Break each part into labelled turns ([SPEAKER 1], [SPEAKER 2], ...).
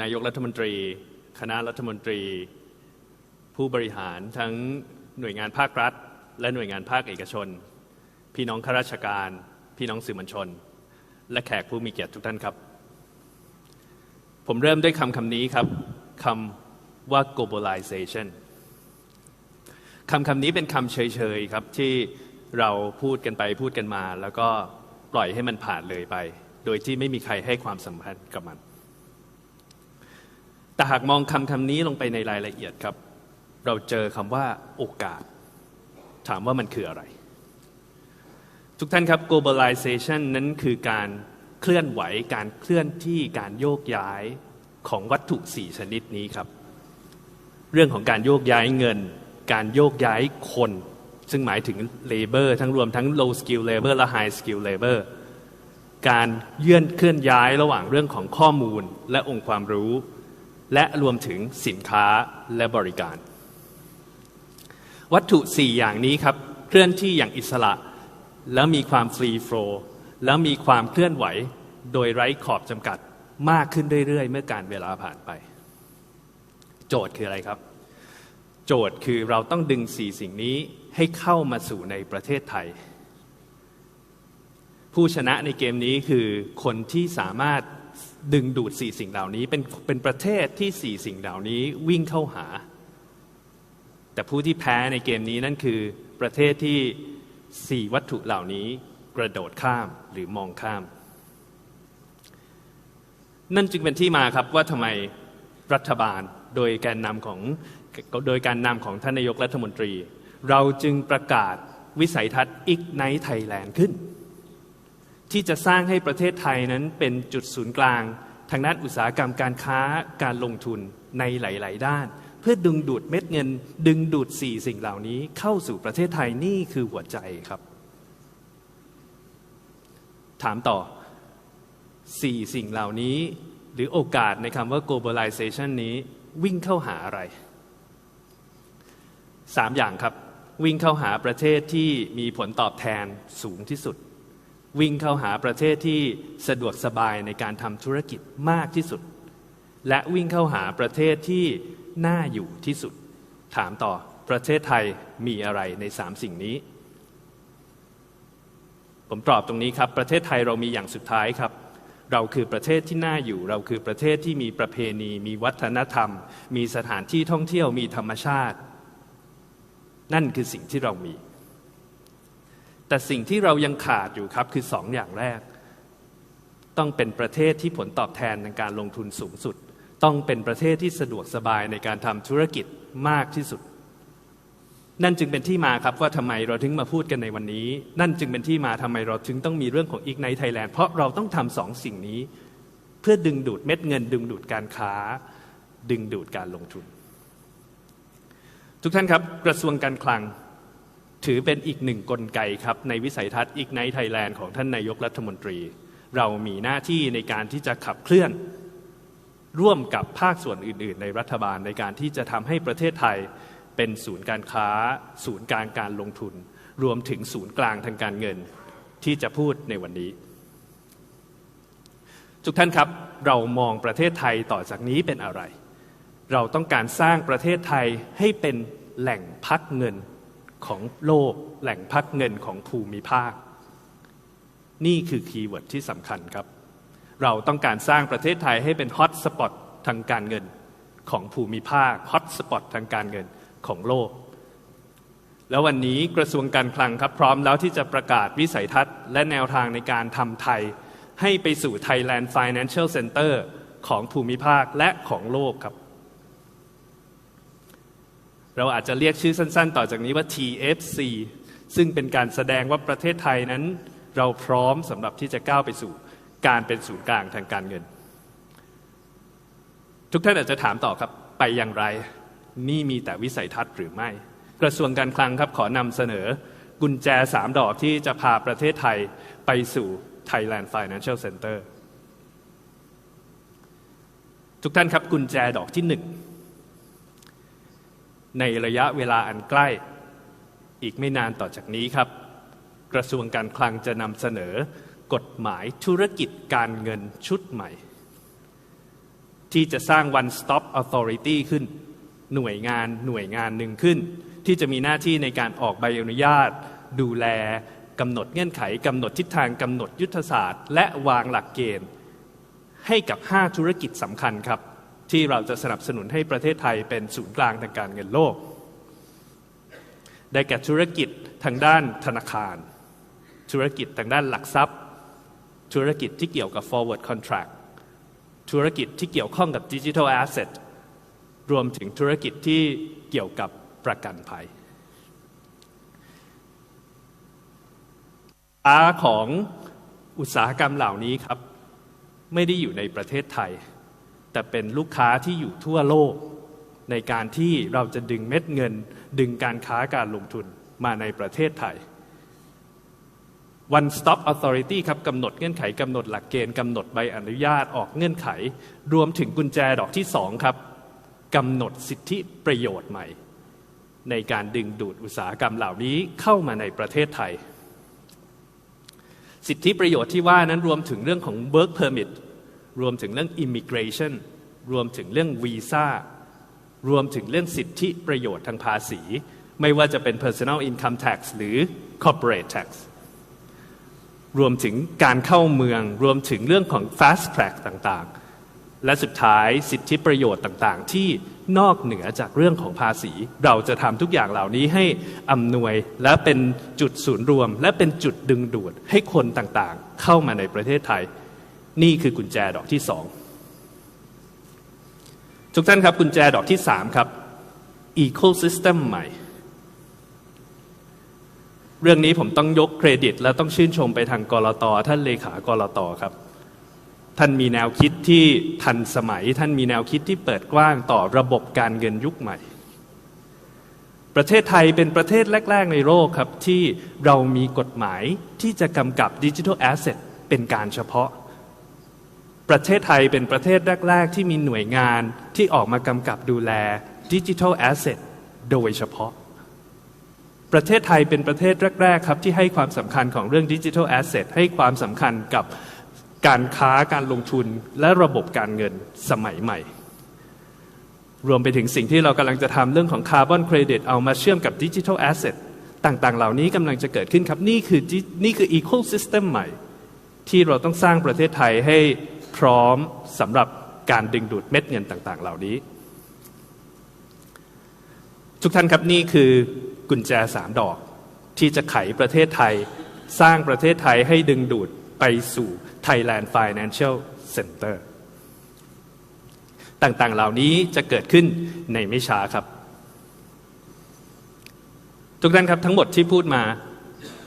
[SPEAKER 1] นายกรัฐมนตรี คณะรัฐมนตรี ผู้บริหารทั้งหน่วยงานภาครัฐ และหน่วยงานภาคเอกชน พี่น้องข้าราชการ พี่น้องสื่อมวลชน และแขกผู้มีเกียรติทุกท่านครับ ผมเริ่มด้วยคำคำนี้ครับคำว่า globalization คำคำนี้เป็นคำเฉยๆครับที่เราพูดกันไปพูดกันมา แล้วก็ปล่อยให้มันผ่านเลยไป โดยที่ไม่มีใครให้ความสำคัญกับมัน แต่หากมองคำคำนี้ลงไปในรายละเอียดครับ เราเจอคำว่าโอกาส ถามว่ามันคืออะไร ทุกท่านครับ globalization นั้นคือการเคลื่อนไหวการเคลื่อนที่การโยกย้ายของวัตถุสี่ชนิดนี้ครับ เรื่องของการโยกย้ายเงิน การโยกย้ายคน ซึ่งหมายถึง labor ทั้งรวมทั้ง low skill labor และ high skill labor การเยื่อนเคลื่อนย้ายระหว่างเรื่องของข้อมูลและองค์ความรู้ และรวมถึงสินค้าและบริการ วัตถุสี่อย่างนี้ครับ เคลื่อนที่อย่างอิสระ แล้วมีความฟรีโฟลแล้วมีความเคลื่อนไหวโดยไร้ขอบจำกัดมากขึ้นเรื่อยๆ เมื่อการเวลาผ่านไป โจทย์คืออะไรครับ โจทย์คือเราต้องดึงสี่สิ่งนี้ให้เข้ามาสู่ในประเทศไทย ผู้ชนะในเกมนี้คือคนที่สามารถ ดึงดูดสี่สิ่งเหล่านี้ เป็นเป็นประเทศที่สี่สิ่งเหล่านี้วิ่งเข้าหา แต่ผู้ที่แพ้ในเกมนี้นั่นคือประเทศที่สี่วัตถุเหล่านี้กระโดดข้ามหรือมองข้าม นั่นจึงเป็นที่มาครับว่าทำไมรัฐบาลโดยการนำของโดยการนำของท่านนายกรัฐมนตรี เราจึงประกาศวิสัยทัศน์อีกไนท์ไทยแลนด์ขึ้น ที่จะสร้างให้ประเทศไทยนั้นเป็นจุดศูนย์กลาง ทางด้านอุตสาหกรรมการค้าการลงทุนในหลาย ๆ ด้าน เพื่อดึงดูดเม็ดเงิน ดึงดูดสี่สิ่งเหล่านี้เข้าสู่ประเทศไทยนี่คือหัวใจครับ ถามต่อสี่สิ่งเหล่านี้ หรือโอกาสในคำว่า globalization นี้วิ่งเข้าหาอะไรสามอย่างครับ วิ่งเข้าหาประเทศที่มีผลตอบแทนสูงที่สุด วิ่งเข้าหาประเทศที่สะดวกสบายในการทำธุรกิจมากที่สุด และวิ่งเข้าหาประเทศที่น่าอยู่ที่สุด ถามต่อประเทศไทยมีอะไรในสามสิ่งนี้ ผมตอบตรงนี้ครับ ประเทศไทยเรามีอย่างสุดท้ายครับ เราคือประเทศที่น่าอยู่ เราคือประเทศที่มีประเพณี มีวัฒนธรรม มีสถานที่ท่องเที่ยวมีธรรมชาติ นั่นคือสิ่งที่เรามี แต่สิ่งที่เรายังขาดอยู่ครับคือสองอย่างแรก ต้องเป็นประเทศที่ผลตอบแทนในการลงทุนสูงสุด ต้องเป็นประเทศที่สะดวกสบายในการทำธุรกิจมากที่สุด นั่นจึงเป็นที่มาครับว่าทำไมเราถึงมาพูดกันในวันนี้ นั่นจึงเป็นที่มาทำไมเราถึงต้องมีเรื่องของอีกในไทยแลนด์เพราะเราต้องทำสองสิ่งนี้ เพื่อดึงดูดเม็ดเงิน ดึงดูดการค้า ดึงดูดการลงทุน ทุกท่านครับกระทรวงการคลัง ถือเป็นอีกหนึ่งกลไกครับ ในวิสัยทัศน์อีกในไทยแลนด์ของท่านนายกรัฐมนตรี เรามีหน้าที่ในการที่จะขับเคลื่อน ร่วมกับภาคส่วนอื่น ๆ ในรัฐบาลในการที่จะทำให้ประเทศไทยเป็นศูนย์การค้า ศูนย์กลางการลงทุน รวมถึงศูนย์กลางทางการเงินที่จะพูดในวันนี้ ทุกท่านครับเรามองประเทศไทยต่อจากนี้เป็นอะไร เราต้องการสร้างประเทศไทยให้เป็นแหล่งพักเงิน ของโลกแหล่งพักเงินของภูมิภาค นี่คือคีย์เวิร์ดที่สำคัญครับ เราต้องการสร้างประเทศไทยให้เป็นฮอตสปอตทางการเงินของภูมิภาคฮอตสปอตทางการเงินของโลก แล้ววันนี้กระทรวงการคลังครับ พร้อมแล้วที่จะประกาศวิสัยทัศน์ และแนวทางในการทำไทย ให้ไปสู่ Thailand Financial Center ของภูมิภาคและของโลกครับ เราอาจจะเรียกชื่อสั้น ๆ ต่อจากนี้ว่า TFC ซึ่งเป็นการแสดงว่าประเทศไทยนั้น เราพร้อมสำหรับที่จะก้าวไปสู่การเป็นศูนย์กลางทางการเงิน ทุกท่านอาจจะถามต่อครับไปอย่างไร นี่มีแต่วิสัยทัศน์หรือไม่ กระทรวงการคลังครับขอนำเสนอกุญแจสามดอกที่จะพาประเทศไทยไปสู่ Thailand Financial Center ทุกท่านครับกุญแจดอกที่หนึ่ง ในระยะเวลาอันใกล้ อีกไม่นานต่อจากนี้ครับ กระทรวงการคลังจะนำเสนอกฎหมายธุรกิจการเงินชุดใหม่ ที่จะสร้าง one stop authority ขึ้น หน่วยงานหน่วยงานหนึ่งขึ้น ที่จะมีหน้าที่ในการออกใบอนุญาต ดูแลกำหนดเงื่อนไขกำหนดทิศทางกำหนดยุทธศาสตร์ และวางหลักเกณฑ์ ให้กับ 5 ธุรกิจสำคัญครับ ที่เราจะสนับสนุนให้ประเทศไทยเป็นศูนย์กลางทางการเงินโลก ได้แก่ธุรกิจทางด้านธนาคาร ธุรกิจทางด้านหลักทรัพย์ ธุรกิจที่เกี่ยวกับ forward contract ธุรกิจที่เกี่ยวข้องกับ digital asset รวมถึงธุรกิจที่เกี่ยวกับประกันภัยค้าของอุตสาหกรรมเหล่านี้ครับ ไม่ได้อยู่ในประเทศไทย แต่เป็นลูกค้าที่อยู่ทั่วโลก ในการที่เราจะดึงเม็ดเงิน ดึงการค้าการลงทุนมาในประเทศไทย One Stop Authority ครับกำหนดเงื่อนไขกำหนดหลักเกณฑ์กำหนดใบอนุญาตออกเงื่อนไข รวมถึงกุญแจดอกที่สองครับกำหนดสิทธิประโยชน์ใหม่ ในการดึงดูดอุตสาหกรรมเหล่านี้เข้ามาในประเทศไทย สิทธิประโยชน์ที่ว่านั้นรวมถึงเรื่องของ work permit รวมถึงเรื่อง immigration รวมถึงเรื่องวีซ่ารวมถึงเรื่องสิทธิประโยชน์ทางภาษี ไม่ว่าจะเป็น personal income tax หรือ corporate tax รวมถึงการเข้าเมือง รวมถึงเรื่องของ fast track ต่างๆ และสุดท้ายสิทธิประโยชน์ต่างๆ ที่นอกเหนือจากเรื่องของภาษี เราจะทำทุกอย่างเหล่านี้ให้อำนวยและเป็นจุดศูนย์รวม และเป็นจุดดึงดูดให้คนต่างๆ เข้ามาในประเทศไทย นี่คือกุญแจดอกที่สองทุกท่านครับกุญแจดอกที่สามครับ ecosystem ใหม่ เรื่องนี้ผมต้องยกเครดิต และต้องชื่นชมไปทางกรตท่านเลขากรตครับ ท่านมีแนวคิดที่ทันสมัย ท่านมีแนวคิดที่เปิดกว้างต่อระบบการเงินยุคใหม่ ประเทศไทยเป็นประเทศแรก ๆ ในโลกครับ ที่เรามีกฎหมายที่จะกำกับดิจิทัลแอสเซทเป็นการเฉพาะ ประเทศไทยเป็นประเทศแรก ๆ ที่มีหน่วยงานที่ออกมากำกับดูแลดิจิทัลแอสเซทโดยเฉพาะ ประเทศไทยเป็นประเทศแรก ๆ ครับ ที่ให้ความสำคัญของเรื่องดิจิทัลแอสเซทให้ความสำคัญกับการค้าการลงทุนและระบบการเงินสมัยใหม่ รวมไปถึงสิ่งที่เรากำลังจะทำเรื่องของคาร์บอนเครดิตเอามาเชื่อมกับดิจิทัลแอสเซทต่างๆ เหล่านี้กำลังจะเกิดขึ้นครับ นี่คือนี่คืออีโคซิสเต็มใหม่ ที่เราต้องสร้างประเทศไทยให้ พร้อมสำหรับการดึงดูดเม็ดเงินต่างๆ เหล่านี้ ทุกท่านครับนี่คือกุญแจสามดอกที่จะไขประเทศไทยสร้างประเทศไทยให้ดึงดูดไปสู่ Thailand Financial Center ต่างๆ เหล่านี้จะเกิดขึ้นในไม่ช้าครับ ทุกท่านครับทั้งหมดที่พูดมา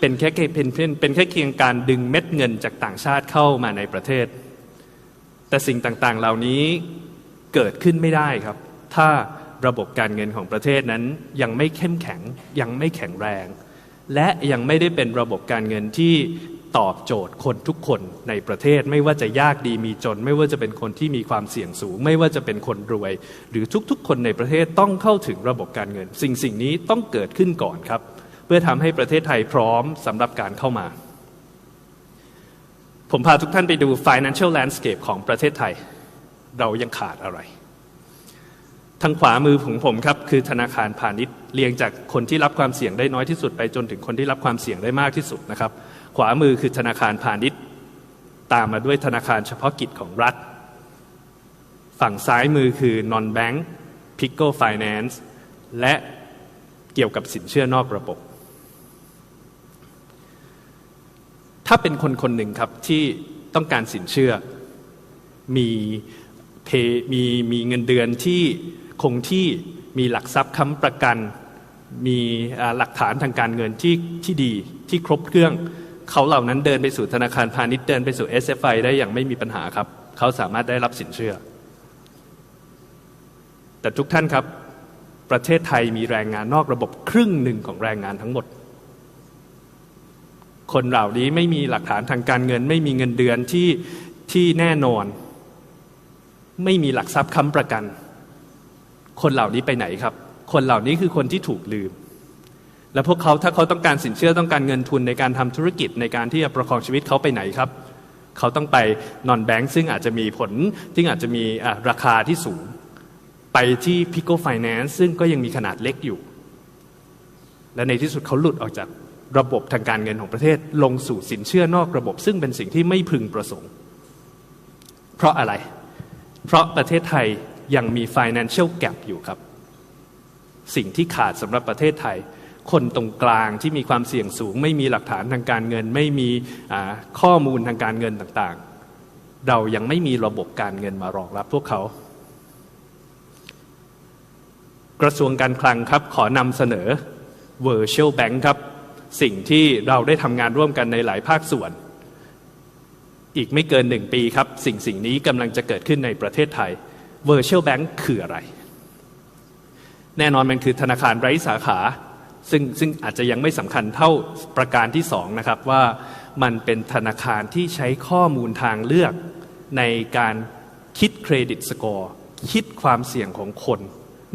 [SPEAKER 1] เป็นแค่เป็นเป็นแค่เคียงการดึงเม็ดเงินจากต่างชาติเข้ามาในประเทศ แต่สิ่งต่างๆ เหล่านี้เกิดขึ้นไม่ได้ครับ ถ้าระบบการเงินของประเทศนั้นยังไม่เข้มแข็งยังไม่แข็งแรง และยังไม่ได้เป็นระบบการเงินที่ตอบโจทย์คนทุกคนในประเทศไม่ว่าจะยากดีมีจน ไม่ว่าจะเป็นคนที่มีความเสี่ยงสูง ไม่ว่าจะเป็นคนรวย หรือทุกๆ คนในประเทศต้องเข้าถึงระบบการเงิน สิ่งสิ่งนี้ต้องเกิดขึ้นก่อนครับ เพื่อทำให้ประเทศไทยพร้อมสำหรับการเข้ามา ผมพาทุกท่านไปดู financial landscape ของประเทศไทย เรายังขาดอะไร ทางขวามือของผมครับ คือธนาคารพาณิชย์เรียงจากคนที่รับความเสี่ยงได้น้อยที่สุดไปจนถึงคนที่รับความเสี่ยงได้มากที่สุดนะครับ ขวามือคือธนาคารพาณิชย์ ตามมาด้วยธนาคารเฉพาะกิจของรัฐ ฝั่งซ้ายมือคือ non bank pickle finance และเกี่ยวกับสินเชื่อนอกระบบ ถ้าเป็นคนคนหนึ่งครับที่ต้องการสินเชื่อ มีเพมีมีเงินเดือนที่คงที่มีหลักทรัพย์ค้ำประกัน มีหลักฐานทางการเงินที่ที่ดีที่ครบเครื่อง เขาเหล่านั้นเดินไปสู่ธนาคารพาณิชย์เดินไปสู่ SFI ได้อย่างไม่มีปัญหาครับ เขาสามารถได้รับสินเชื่อ แต่ทุกท่านครับ ประเทศไทยมีแรงงานนอกระบบครึ่งหนึ่งของแรงงานทั้งหมด คนเหล่านี้ไม่มีหลักฐานทางการเงิน ไม่มีเงินเดือนที่ที่แน่นอน ไม่มีหลักทรัพย์ค้ำประกัน คนเหล่านี้ไปไหนครับ คนเหล่านี้คือคนที่ถูกลืม และพวกเขาถ้าเขาต้องการสินเชื่อต้องการเงินทุนในการทำธุรกิจในการที่จะประคองชีวิตเขาไปไหนครับ เขาต้องไปนอนแบงค์ซึ่งอาจจะมีผลที่อาจจะมีราคาที่สูง ไปที่ Pico Finance ซึ่งก็ยังมีขนาดเล็กอยู่ และในที่สุดเขาหลุดออกจาก ระบบทางการเงินของประเทศ ลงสู่สินเชื่อนอกระบบ ซึ่งเป็นสิ่งที่ไม่พึงประสงค์ เพราะอะไร เพราะประเทศไทยยังมี financial gap อยู่ครับ สิ่งที่ขาดสำหรับประเทศไทย คนตรงกลางที่มีความเสี่ยงสูง ไม่มีหลักฐานทางการเงิน ไม่มีข้อมูลทางการเงินต่างๆ เรายังไม่มีระบบการเงินมารองรับพวกเขากระทรวงการคลังครับ ขอนำเสนอ virtual bank ครับ สิ่งที่เราได้ทำงานร่วมกันในหลายภาคส่วน อีกไม่เกินหนึ่งปีครับ สิ่งสิ่งนี้กำลังจะเกิดขึ้นในประเทศไทย Virtual Bank คืออะไร แน่นอนมันคือธนาคารไร้สาขา ซึ่งซึ่งอาจจะยังไม่สำคัญเท่าประการที่สองนะครับว่ามันเป็นธนาคารที่ใช้ข้อมูลทางเลือกในการคิดเครดิตสกอร์คิดความเสี่ยงของคน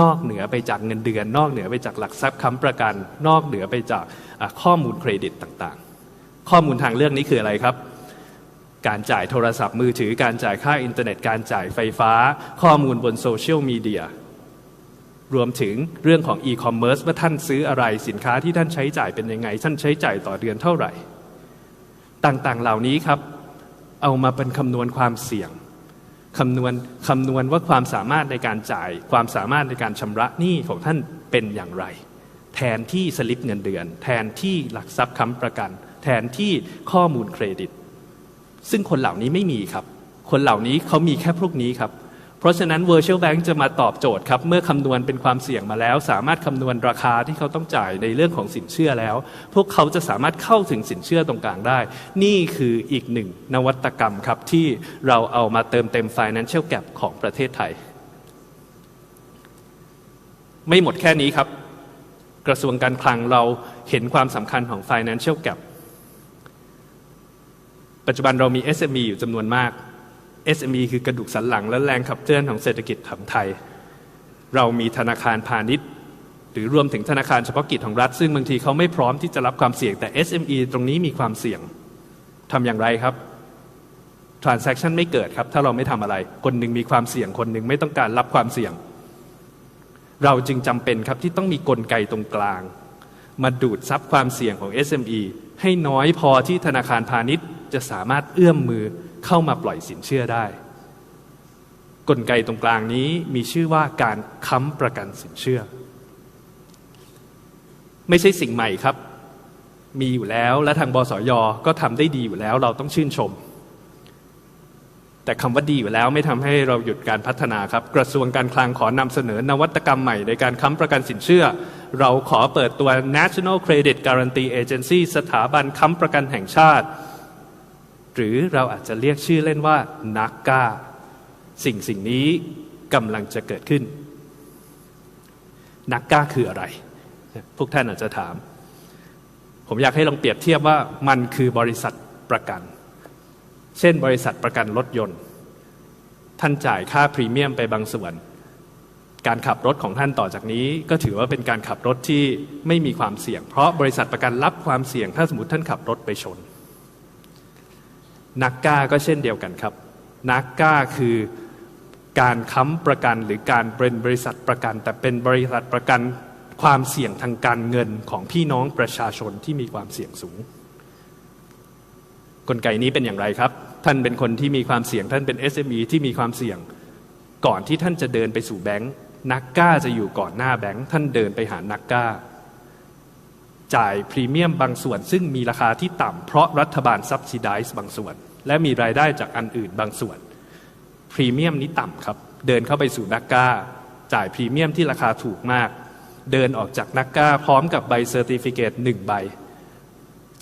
[SPEAKER 1] นอกเหนือไปจากเงินเดือน นอกเหนือไปจากหลักทรัพย์ค้ำประกัน นอกเหนือไปจากข้อมูลเครดิตต่างๆ ข้อมูลทางเลือกนี้คืออะไรครับ การจ่ายโทรศัพท์มือถือการจ่ายค่าอินเทอร์เน็ต การจ่ายไฟฟ้า ข้อมูลบนโซเชียลมีเดียรวมถึงเรื่องของอีคอมเมิร์ซว่าท่านซื้ออะไรสินค้าที่ท่านใช้จ่ายเป็นยังไง ท่านใช้จ่ายต่อเดือนเท่าไหร่ ต่างๆเหล่านี้ครับ เอามาเป็นคำนวณความเสี่ยง คำนวณคำนวณว่าความสามารถในการจ่าย ความสามารถในการชำระหนี้ของท่านเป็นอย่างไร แทนที่สลิปเงินเดือน แทนที่หลักทรัพย์ค้ำประกัน แทนที่ข้อมูลเครดิต ซึ่งคนเหล่านี้ไม่มีครับ คนเหล่านี้เขามีแค่พวกนี้ครับ เพราะฉะนั้น Virtual Bank จะมาตอบโจทย์ครับ เมื่อคำนวณเป็นความเสี่ยงมาแล้ว สามารถคำนวณราคาที่เขาต้องจ่ายในเรื่องของสินเชื่อแล้ว พวกเขาจะสามารถเข้าถึงสินเชื่อตรงกลางได้ นี่คืออีกหนึ่งนวัตกรรมครับ ที่เราเอามาเติมเต็ม Financial Gap ของประเทศไทย ไม่หมดแค่นี้ครับ กระทรวงการคลังเราเห็นความสำคัญของ financial gap ปัจจุบันเรามี SME อยู่จำนวนมาก SME คือกระดูกสันหลังและแรงขับเคลื่อนของเศรษฐกิจของไทย เรามีธนาคารพาณิชย์ หรือรวมถึงธนาคารเฉพาะกิจของรัฐ ซึ่งบางทีเขาไม่พร้อมที่จะรับความเสี่ยงแต่ SME ตรงนี้มีความเสี่ยงทำอย่างไรครับ transaction ไม่เกิดครับ ถ้าเราไม่ทำอะไร คนหนึ่งมีความเสี่ยงคนหนึ่งไม่ต้องการรับความเสี่ยง เราจึงจำเป็นครับที่ต้องมีกลไกตรงกลาง มาดูดซับความเสี่ยงของ SME ให้น้อยพอที่ธนาคารพาณิชย์จะสามารถเอื้อมมือ เข้ามาปล่อยสินเชื่อได้ กลไกตรงกลางนี้มีชื่อว่าการค้ำประกันสินเชื่อ ไม่ใช่สิ่งใหม่ครับ มีอยู่แล้วและทางบสยก็ทำได้ดีอยู่แล้วเราต้องชื่นชม แต่คำว่าดีอยู่แล้วไม่ทำให้เราหยุดการพัฒนาครับ กระทรวงการคลังขอนำเสนอนวัตกรรมใหม่ในการค้ำประกันสินเชื่อเราขอเปิดตัว National Credit Guarantee Agency สถาบันค้ำประกันแห่งชาติ หรือเราอาจจะเรียกชื่อเล่นว่านักกาสิ่งสิ่งนี้กำลังจะเกิดขึ้น นักกล้าคืออะไร พวกท่านอาจจะถาม ผมอยากให้ลองเปรียบเทียบว่ามันคือบริษัทประกัน เช่นบริษัทประกันรถยนต์ ท่านจ่ายค่าพรีเมียมไปบางส่วน การขับรถของท่านต่อจากนี้ ก็ถือว่าเป็นการขับรถที่ไม่มีความเสี่ยง เพราะบริษัทประกันรับความเสี่ยง ถ้าสมมติท่านขับรถไปชน นักก้าก็เช่นเดียวกันครับ นักก้าคือการค้ำประกันหรือการเป็นบริษัทประกัน แต่เป็นบริษัทประกันความเสี่ยงทางการเงินของพี่น้องประชาชนที่มีความเสี่ยงสูง กลไกนี้เป็นอย่างไรครับ ท่านเป็นคนที่มีความเสี่ยงท่านเป็น SME ที่มีความเสี่ยงก่อนที่ท่านจะเดินไปสู่แบงค์นักกล้าจะอยู่ก่อนหน้าแบงค์ท่านเดินไปหานักกล้า จ่ายพรีเมียมบางส่วน ซึ่งมีราคาที่ต่ำเพราะรัฐบาลซับซิได้บางส่วน และมีรายได้จากอันอื่นบางส่วน พรีเมียมนี้ต่ำครับ เดินเข้าไปสู่นักก้า จ่ายพรีเมียมที่ราคาถูกมาก เดินออกจากนักก้า พร้อมกับใบเซอร์ติฟิเคตหนึ่งใบ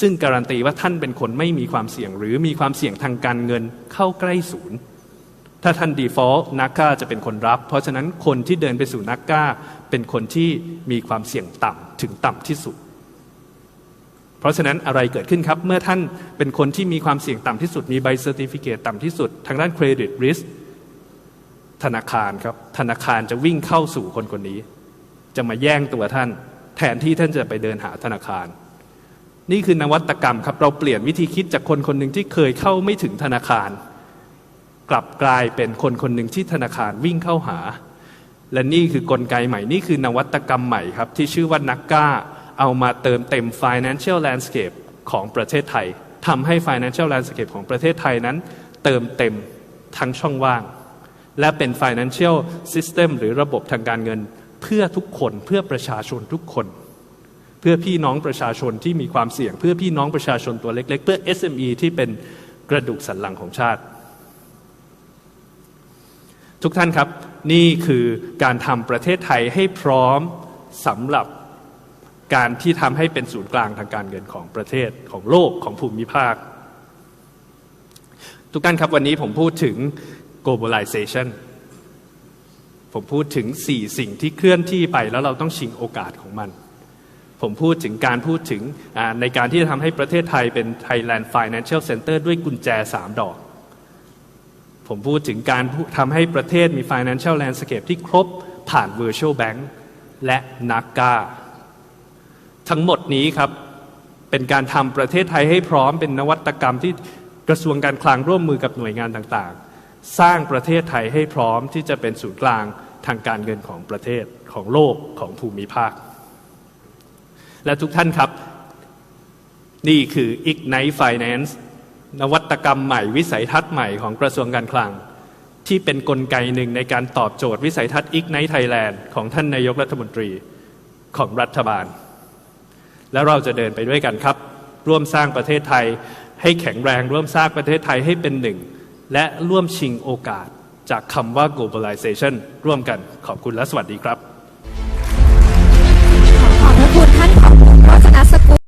[SPEAKER 1] ซึ่งการันตีว่าท่านเป็นคนไม่มีความเสี่ยง หรือมีความเสี่ยงทางการเงินเข้าใกล้ศูนย์ถ้าท่านดีฟอลต์นักก้าจะเป็นคนรับ เพราะฉะนั้นคนที่เดินไปสู่นักก้า เป็นคนที่มีความเสี่ยงต่ำถึงต่ำที่สุด ราะฉะนั้นอะไรเกิดขึ้นครับ เมื่อท่านเป็นคนที่มีความเสี่ยงต่ำที่สุด มีใบเซอร์ติฟิเคตต่ำที่สุด ทางด้านเครดิตริสธนาคารครับ ธนาคารจะวิ่งเข้าสู่คนคนนี้ จะมาแย่งตัวท่าน แทนที่ท่านจะไปเดินหาธนาคาร นี่คือนวัตกรรมครับ เราเปลี่ยนวิธีคิดจากคนคนหนึ่งที่เคยเข้าไม่ถึงธนาคาร กลับกลายเป็นคนคนหนึ่งที่ธนาคารวิ่งเข้าหา และนี่คือกลไกใหม่ นี่คือนวัตกรรมใหม่ครับที่ชื่อว่านักกล้า เอามาเติมเต็ม financial landscape ของประเทศไทยทำให้ financial landscape ของประเทศไทยนั้น เติมเต็มทั้งช่องว่าง และเป็น financial system หรือระบบทางการเงิน เพื่อทุกคนเพื่อประชาชนทุกคน เพื่อพี่น้องประชาชนที่มีความเสี่ยง เพื่อพี่น้องประชาชนตัวเล็ก ๆ เพื่อ SME ที่เป็นกระดูกสันหลังของชาติ ทุกท่านครับ นี่คือการทำประเทศไทยให้พร้อมสำหรับ การที่ทำให้เป็นศูนย์กลางทางการเงินของประเทศของโลกของภูมิภาค ทุกท่านครับวันนี้ผมพูดถึง globalization ผมพูดถึง 4 สิ่งที่เคลื่อนที่ไปแล้วเราต้องชิงโอกาสของมัน ผมพูดถึงการพูดถึงในการที่จะทำให้ประเทศไทยเป็น Thailand Financial Center ด้วยกุญแจ 3 ดอก ผมพูดถึงการทำให้ประเทศมี financial landscape ที่ครบผ่าน virtual bank และนักกา ทั้งหมดนี้ครับ เป็นการทำประเทศไทยให้พร้อมเป็นนวัตกรรมที่กระทรวงการคลังร่วมมือกับหน่วยงานต่างๆ สร้างประเทศไทยให้พร้อมที่จะเป็นศูนย์กลางทางการเงินของประเทศของโลกของภูมิภาค และทุกท่านครับ นี่คือ Ignite Finance นวัตกรรมใหม่วิสัยทัศน์ใหม่ของกระทรวงการคลัง ที่เป็นนกลไกหนึ่งในการตอบโจทย์วิสัยทัศน์ Ignite Thailand ของท่านนายกรัฐมนตรีของรัฐบาล แล้วเราจะเดินไปด้วยกันครับ ร่วมสร้างประเทศไทยให้แข็งแรง ร่วมสร้างประเทศไทยให้เป็นหนึ่ง และร่วมชิงโอกาสจากคำว่า globalization ร่วมกันขอบคุณและสวัสดีครับ
[SPEAKER 2] ขอบพระคุณท่านขอโรจนสกุล